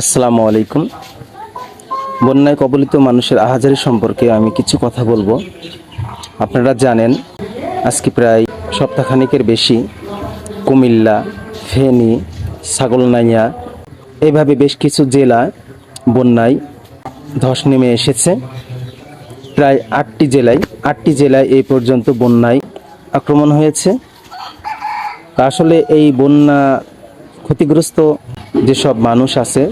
আসসালামু আলাইকুম। বন্যায় কবলিত মানুষের আহাজারি সম্পর্কে আমি কিছু কথা বলব। আপনারা জানেন, আজকে প্রায় সপ্তাহখানিকের বেশি কুমিল্লা, ফেনী, ছাগলনাইয়া এইভাবে বেশ কিছু জেলা বন্যায় ধস নেমে এসেছে। প্রায় আটটি জেলায় আটটি জেলায় এই পর্যন্ত বন্যায় আক্রমণ হয়েছে। আসলে এই বন্যা ক্ষতিগ্রস্ত যেসব মানুষ আছে,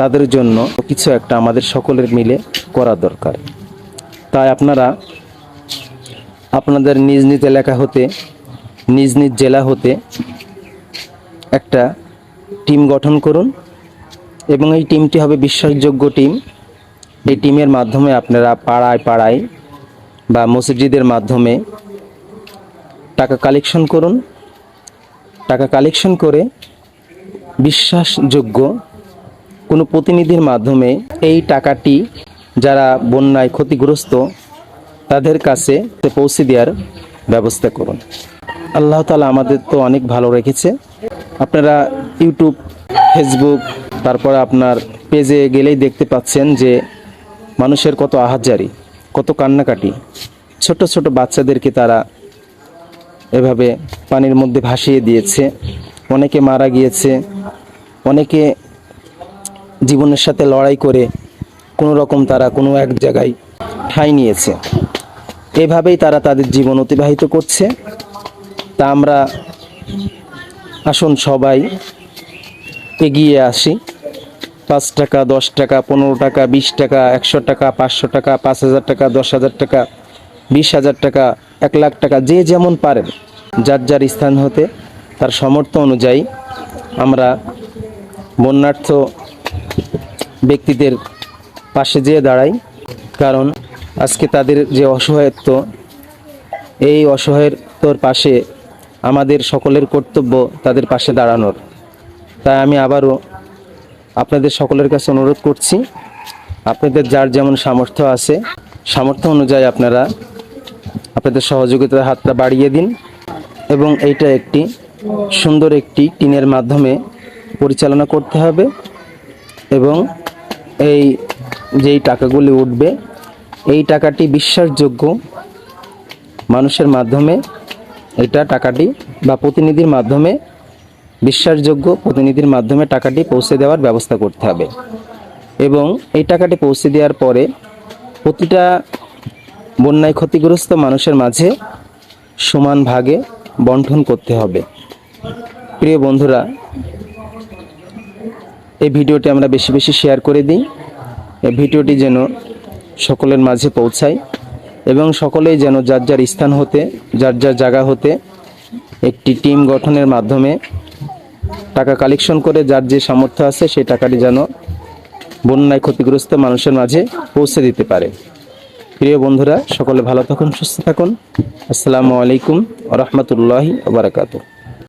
তাদের জন্য কিছু একটা আমাদের সকলের মিলে করা দরকার। তাই আপনারা আপনাদের নিজ নিজ এলাকা হতে, নিজ নিজ জেলা হতে একটা টিম গঠন করুন এবং এই টিমটি হবে বিশ্বাসযোগ্য টিম। এই টিমের মাধ্যমে আপনারা পাড়ায় পাড়ায় বা মসজিদের মাধ্যমে টাকা কালেকশন করুন। টাকা কালেকশন করে বিশ্বাসযোগ্য কোনো প্রতিনিধির মাধ্যমে এই টাকাটি যারা বন্যায় ক্ষতিগ্রস্ত, তাদের কাছে পৌঁছে দেওয়ার ব্যবস্থা করুন। আল্লাহ তালা আমাদের তো অনেক ভালো রেখেছে। আপনারা ইউটিউব, ফেসবুক, তারপরে আপনার পেজে গেলেই দেখতে পাচ্ছেন যে মানুষের কত আহাজারি, কত কান্নাকাটি। ছোট ছোট বাচ্চাদেরকে তারা এভাবে পানির মধ্যে ভাসিয়ে দিয়েছে। অনেকে মারা গিয়েছে। অনেকে জীবনের সাথে লড়াই করে কোনো রকম তারা কোনো এক জায়গায় ঠাঁই নিয়েছে। এভাবেই তারা তাদের জীবন অতিবাহিত করছে। তা আমরা আসুন সবাই এগিয়ে আসি। পাঁচ টাকা, দশ টাকা, পনেরো টাকা, বিশ টাকা, একশো টাকা, পাঁচশো টাকা, পাঁচ হাজার টাকা, দশ হাজার টাকা, বিশ হাজার টাকা, এক লাখ টাকা, যে যেমন পারেন, যার যার স্থান হতে তার সামর্থ্য অনুযায়ী আমরা বন্যার্থ ব্যক্তিদের পাশে যেয়ে দাঁড়াই। কারণ আজকে তাদের যে অসহায়ত্ব, এই অসহায়ত্বর পাশে আমাদের সকলের কর্তব্য তাদের পাশে দাঁড়ানোর। তাই আমি আবারও আপনাদের সকলের কাছে অনুরোধ করছি, আপনাদের যার যেমন সামর্থ্য আছে, সামর্থ্য অনুযায়ী আপনারা আপনাদের সহযোগিতার হাতটা বাড়িয়ে দিন। এবং এইটা একটি সুন্দর একটি টিনের মাধ্যমে পরিচালনা করতে হবে এবং এই যেই টাকাগুলি উঠবে, এই টাকাটি বিশ্বাসযোগ্য মানুষের মাধ্যমে, এটা টাকাটি বা প্রতিনিধির মাধ্যমে, বিশ্বাসযোগ্য প্রতিনিধির মাধ্যমে টাকাটি পৌঁছে দেওয়ার ব্যবস্থা করতে হবে। এবং এই টাকাটি পৌঁছে দেওয়ার পরে প্রতিটা বন্যায় ক্ষতিগ্রস্ত মানুষের মাঝে সমান ভাগে বন্টন করতে হবে। প্রিয় বন্ধুরা এই ভিডিওটি আমরা বেশি বেশি শেয়ার করে দিই। এই ভিডিওটি যেন সকলের মাঝে পৌঁছায় এবং সকলেই যেন যার যার স্থান হতে, যার যার জায়গা হতে একটি টিম গঠনের মাধ্যমে টাকা কালেকশন করে যার যে সামর্থ্য আছে সেই টাকাটি যেন বন্যায় ক্ষতিগ্রস্ত মানুষের মাঝে পৌঁছে দিতে পারে। প্রিয় বন্ধুরা, সকলে ভালো থাকুন, সুস্থ থাকুন। আসসালামু আলাইকুম রহমতুল্লাহি বারাকাতুহ।